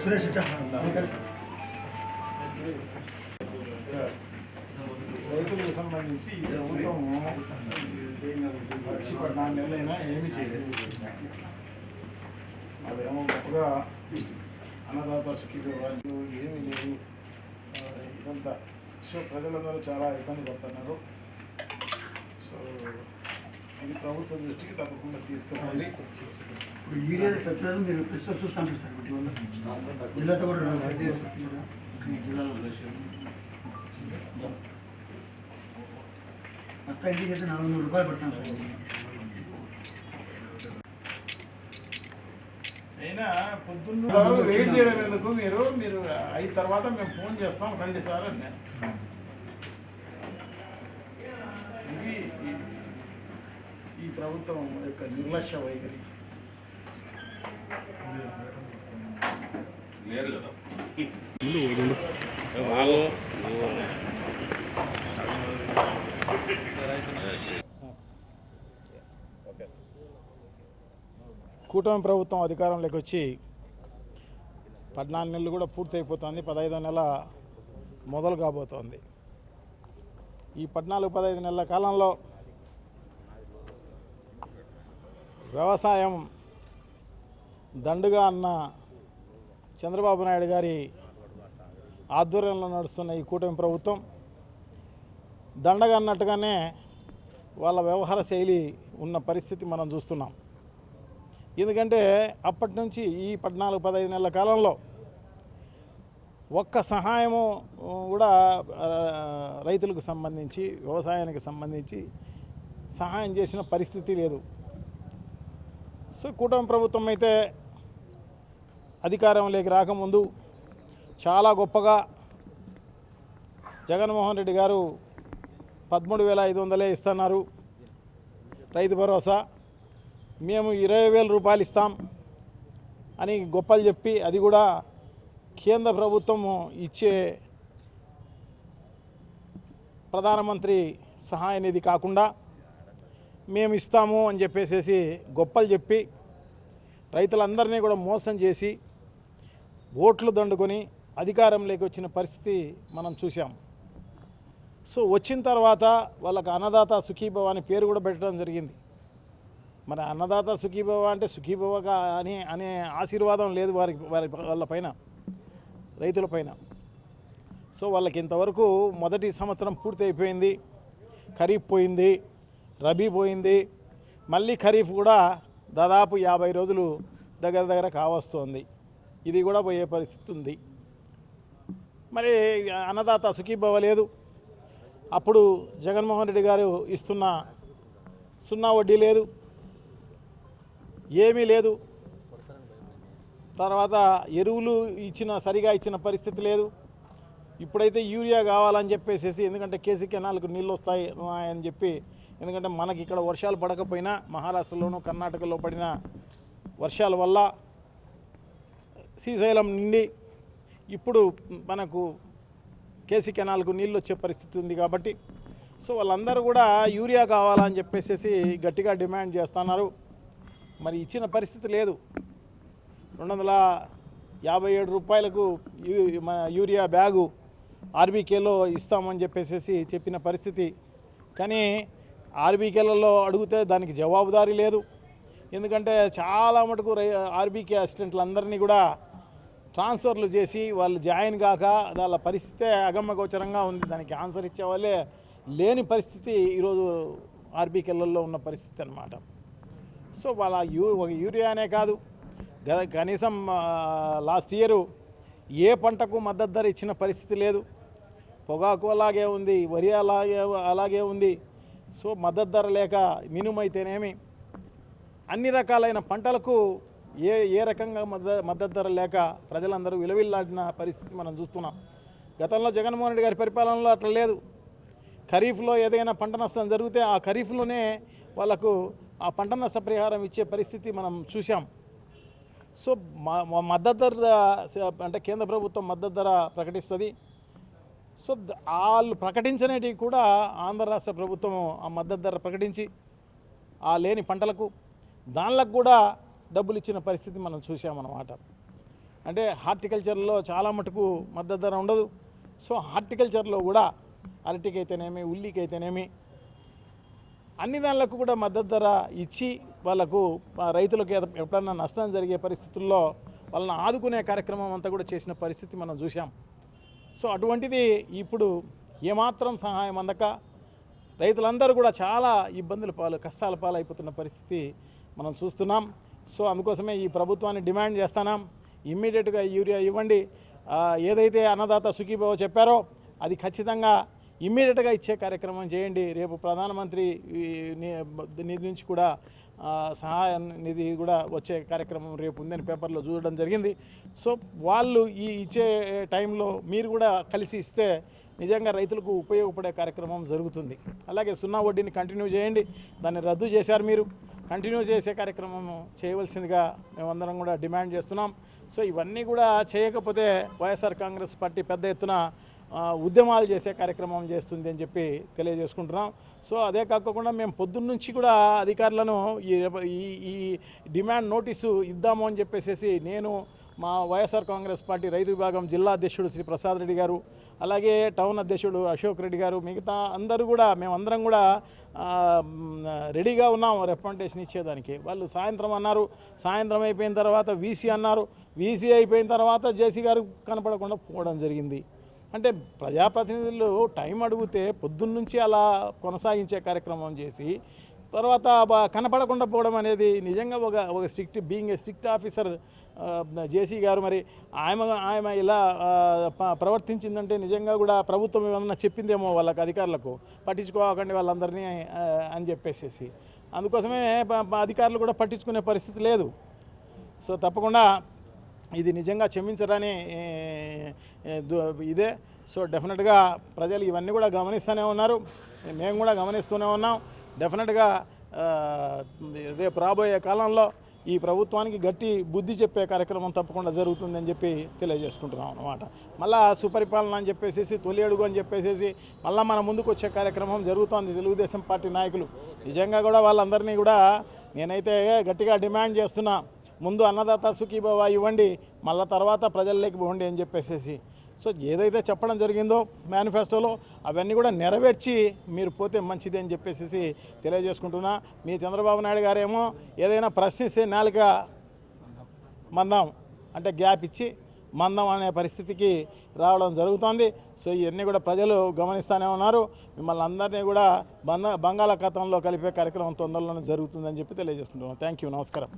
సురేష్ ఇట్లా. సార్, రైతులకు సంబంధించి ఈ ప్రభుత్వం వచ్చి పద్నాలుగు నెలలైనా ఏమీ చేయలేదు అదేమో గొప్పగా అన్నదాత సుఖీతో వాళ్ళు ఏమీ లేదు ఆ, ఇదంతా సో ప్రజలందరూ చాలా ఇబ్బంది పడుతున్నారు. సో ఇది ప్రభుత్వ దృష్టికి తప్పకుండా తీసుకుపోవాలి ఇప్పుడు ఈ ఏరియా ఖచ్చితంగా మీరు ప్రెస్ చూస్తాను సార్ వీటి వల్ల. జిల్లాతో కూడా జిల్లాలో వస్తా ఇంటికి అయితే నాలుగు వందల రూపాయలు పడతాను సార్. అయినా పొద్దున్న వెయిట్ చేయడం ఎందుకు మీరు? మీరు అయిన తర్వాత మేము ఫోన్ చేస్తాం రండి సార్ అని. నేను. ఇది ఈ- ప్రభుత్వం యొక్క నిర్లక్ష్య వైఖరి. లేరు కదా. కూటమి ప్రభుత్వం అధికారంలోకి వచ్చి పద్నాలుగు నెలలు కూడా పూర్తయిపోతుంది. పదహైదో నెల మొదలు కాబోతోంది. ఈ పద్నాలుగు పదహైదు నెలల కాలంలో వ్యవసాయం దండుగా అన్న చంద్రబాబు నాయుడు గారి ఆధ్వర్యంలో నడుస్తున్న ఈ కూటమి ప్రభుత్వం దండగా అన్నట్టుగానే వాళ్ళ వ్యవహార శైలి ఉన్న పరిస్థితి మనం చూస్తున్నాం. ఎందుకంటే అప్పటి నుంచి ఈ పద్నాలుగు పదహైదు నెలల కాలంలో ఒక్క సహాయము కూడా రైతులకు సంబంధించి వ్యవసాయానికి సంబంధించి సహాయం చేసిన పరిస్థితి లేదు. సో కూటమి ప్రభుత్వం అయితే అధికారంలోకి రాకముందు చాలా గొప్పగా జగన్మోహన్ రెడ్డి గారు పదమూడు వేల ఐదు వందలే ఇస్తున్నారు. రైతు భరోసా మేము ఇరవై వేల రూపాయలు ఇస్తాం అని గొప్పలు చెప్పి అది కూడా కేంద్ర ప్రభుత్వం ఇచ్చే ప్రధానమంత్రి సహాయ నిధి కాకుండా మేము ఇస్తాము అని చెప్పేసేసి గొప్పలు చెప్పి రైతులందరినీ కూడా మోసం చేసి ఓట్లు దండుకొని అధికారంలోకి వచ్చిన పరిస్థితి మనం చూసాం సో వచ్చిన తర్వాత వాళ్ళకు అన్నదాత సుఖీభవ అని పేరు కూడా పెట్టడం జరిగింది. మరి అన్నదాత సుఖీభవ అంటే సుఖీభవగా అని అనే ఆశీర్వాదం లేదు వారికి వారి వాళ్ళ పైన రైతుల పైన. సో వాళ్ళకి ఇంతవరకు మొదటి సంవత్సరం పూర్తి అయిపోయింది ఖరీఫ్ పోయింది రబీ పోయింది మళ్ళీ ఖరీఫ్ కూడా దాదాపు యాభై రోజులు దగ్గర దగ్గర కావస్తోంది. ఇది కూడా పోయే పరిస్థితి ఉంది. మరి అన్నదాత సుఖీభవ లేదు. అప్పుడు జగన్మోహన్ రెడ్డి గారు ఇస్తున్న సున్నా వడ్డీ లేదు. ఏమీ లేదు. తర్వాత ఎరువులు ఇచ్చిన సరిగా ఇచ్చిన పరిస్థితి లేదు. ఇప్పుడైతే యూరియా కావాలని చెప్పేసేసి ఎందుకంటే కేసీ కెనాల్కు నీళ్ళు వస్తాయి అని చెప్పి ఎందుకంటే మనకి ఇక్కడ వర్షాలు పడకపోయినా మహారాష్ట్రలోను కర్ణాటకలో పడిన వర్షాల వల్ల శ్రీశైలం నిండి ఇప్పుడు మనకు కేసీ కెనాల్కు నీళ్ళు వచ్చే పరిస్థితి ఉంది కాబట్టి సో వాళ్ళందరూ కూడా యూరియా కావాలని చెప్పేసి గట్టిగా డిమాండ్ చేస్తున్నారు. మరి ఇచ్చిన పరిస్థితి లేదు. రెండు వందల యాభై ఏడు రూపాయలకు మన యూరియా బ్యాగు ఆర్బీకేలో ఇస్తామని చెప్పేసి చెప్పిన పరిస్థితి. కానీ ఆర్బీకేలలో అడిగితే దానికి జవాబుదారీ లేదు. ఎందుకంటే చాలా మటుకు రై ఆర్బీకే అసిస్టెంట్లు అందరినీ కూడా ట్రాన్స్ఫర్లు చేసి వాళ్ళు జాయిన్ కాక వాళ్ళ పరిస్థితే అగమ్మగోచరంగా ఉంది. దానికి ఆన్సర్ ఇచ్చే వాళ్ళే లేని పరిస్థితి ఈరోజు ఆర్బీకేలలో ఉన్న పరిస్థితి అన్నమాట. సో వాళ్ళ యూ ఒక యూరియానే కాదు. కనీసం లాస్ట్ ఇయర్ ఏ పంటకు మద్దతు ధర ఇచ్చిన పరిస్థితి లేదు. పొగాకు అలాగే ఉంది వరి అలాగే అలాగే ఉంది. సో మద్దతు ధర లేక మినుము అయితేనేమి అన్ని రకాలైన పంటలకు ఏ ఏ రకంగా మద్ద మద్దతు ధర లేక ప్రజలందరూ విలువిల్లాడిన పరిస్థితి మనం చూస్తున్నాం. గతంలో జగన్మోహన్ రెడ్డి గారి పరిపాలనలో అట్లా లేదు. ఖరీఫ్లో ఏదైనా పంట నష్టం జరిగితే ఆ ఖరీఫ్లోనే వాళ్ళకు ఆ పంట నష్టపరిహారం ఇచ్చే పరిస్థితి మనం చూసాం సో మ- మద్దతు ధర అంటే కేంద్ర ప్రభుత్వం మద్దతు ధర ప్రకటిస్తుంది. సో వాళ్ళు ప్రకటించనేటివి కూడా ఆంధ్ర రాష్ట్ర ప్రభుత్వం ఆ మద్దతు ధర ప్రకటించి ఆ లేని పంటలకు దానిలకు కూడా డబ్బులు ఇచ్చిన పరిస్థితి మనం చూసామన్నమాట అంటే హార్టికల్చర్లో చాలా మటుకు మద్దతు ధర ఉండదు. సో హార్టికల్చర్లో కూడా అరటికైతేనేమి ఉల్లికైతేనేమి అన్ని దానిలకు కూడా మద్దతు ధర ఇచ్చి వాళ్ళకు రైతులకు ఎప్పుడన్నా నష్టం జరిగే పరిస్థితుల్లో వాళ్ళని ఆదుకునే కార్యక్రమం అంతా కూడా చేసిన పరిస్థితి మనం చూసాం సో అటువంటిది ఇప్పుడు ఏమాత్రం సహాయం అందక రైతులందరూ కూడా చాలా ఇబ్బందుల పాలు కష్టాల పాలైపోతున్న పరిస్థితి మనం చూస్తున్నాం. సో అందుకోసమే ఈ ప్రభుత్వాన్ని డిమాండ్ చేస్తున్నాం. ఇమ్మీడియట్గా యూరియా ఇవ్వండి. ఏదైతే అన్నదాత సుఖీభావ చెప్పారో అది ఖచ్చితంగా ఇమ్మీడియట్గా ఇచ్చే కార్యక్రమం చేయండి. రేపు ప్రధానమంత్రి నిధి నుంచి కూడా సహాయ నిధి కూడా వచ్చే కార్యక్రమం రేపు ఉందని పేపర్లో చూడడం జరిగింది. సో వాళ్ళు ఈ ఇచ్చే టైంలో మీరు కూడా కలిసి ఇస్తే నిజంగా రైతులకు ఉపయోగపడే కార్యక్రమం జరుగుతుంది. అలాగే సున్నా వడ్డీని కంటిన్యూ చేయండి. దాన్ని రద్దు చేశారు మీరు. కంటిన్యూ చేసే కార్యక్రమం చేయవలసిందిగా మేమందరం కూడా డిమాండ్ చేస్తున్నాం. సో ఇవన్నీ కూడా చేయకపోతే వైఎస్ఆర్ కాంగ్రెస్ పార్టీ పెద్ద ఎత్తున ఉద్యమాలు చేసే కార్యక్రమం చేస్తుంది అని చెప్పి తెలియజేసుకుంటున్నాం. సో అదే కాకుండా మేము పొద్దున్న నుంచి కూడా అధికారులను ఈ ఈ- ఈ డిమాండ్ నోటీసు ఇద్దాము అని చెప్పేసి నేను మా వైఎస్ఆర్ కాంగ్రెస్ పార్టీ రైతు విభాగం జిల్లా అధ్యక్షుడు శ్రీ ప్రసాద్ రెడ్డి గారు అలాగే టౌన్ అధ్యక్షుడు అశోక్ రెడ్డి గారు మిగతా అందరూ కూడా మేమందరం కూడా రెడీగా ఉన్నాం రిప్రజెంటేషన్ ఇచ్చేదానికి. వాళ్ళు సాయంత్రం అన్నారు సాయంత్రం అయిపోయిన తర్వాత వీసీ అన్నారు. వీసీ అయిపోయిన తర్వాత జేసీ గారు కనపడకుండా పోవడం జరిగింది. అంటే ప్రజాప్రతినిధులు టైం అడిగితే పొద్దున్నుంచి అలా కొనసాగించే కార్యక్రమం చేసి తర్వాత కనపడకుండా పోవడం అనేది నిజంగా ఒక ఒక strict being a strict officer JC గారు మరి ఆమె ఆమె ఇలా ప్రవర్తించిందంటే నిజంగా కూడా ప్రభుత్వం ఏమన్నా చెప్పిందేమో వాళ్ళకి అధికారులకు పట్టించుకోకండి వాళ్ళందరినీ అని చెప్పేసేసి. అందుకోసమే అధికారులు కూడా పట్టించుకునే పరిస్థితి లేదు. సో తప్పకుండా ఇది నిజంగా క్షమించరని ఇదే. సో డెఫినెట్గా ప్రజలు ఇవన్నీ కూడా గమనిస్తూనే ఉన్నారు. మేము కూడా గమనిస్తూనే ఉన్నాం. డెఫినెట్గా రేపు రాబోయే కాలంలో ఈ ప్రభుత్వానికి గట్టి బుద్ధి చెప్పే కార్యక్రమం తప్పకుండా జరుగుతుందని చెప్పి తెలియజేసుకుంటున్నాం అనమాట మళ్ళా సుపరిపాలన అని చెప్పేసి తొలి అడుగు అని చెప్పేసి మళ్ళీ మన ముందుకు వచ్చే కార్యక్రమం జరుగుతోంది తెలుగుదేశం పార్టీ నాయకులు. నిజంగా కూడా వాళ్ళందరినీ కూడా నేనైతే గట్టిగా డిమాండ్ చేస్తున్నా. ముందు అన్నదాత సుఖీభవ ఇవ్వండి మళ్ళా తర్వాత ప్రజల్లోకి పోండి అని చెప్పేసేసి. సో ఏదైతే చెప్పడం జరిగిందో మేనిఫెస్టోలో అవన్నీ కూడా నెరవేర్చి మీరు పోతే మంచిది అని చెప్పేసి తెలియజేసుకుంటున్నా. మీ చంద్రబాబు నాయుడు గారేమో ఏదైనా ప్రశ్నిస్తే నాలుక మందం అంటే గ్యాప్ ఇచ్చి మందం అనే పరిస్థితికి రావడం జరుగుతోంది. సో ఇవన్నీ కూడా ప్రజలు గమనిస్తూనే ఉన్నారు. మిమ్మల్ని అందరినీ కూడా బంద బంగాళాఖాతంలో కలిపే కార్యక్రమం తొందరలోనే జరుగుతుందని చెప్పి తెలియజేసుకుంటున్నాం థ్యాంక్ యూ. నమస్కారం.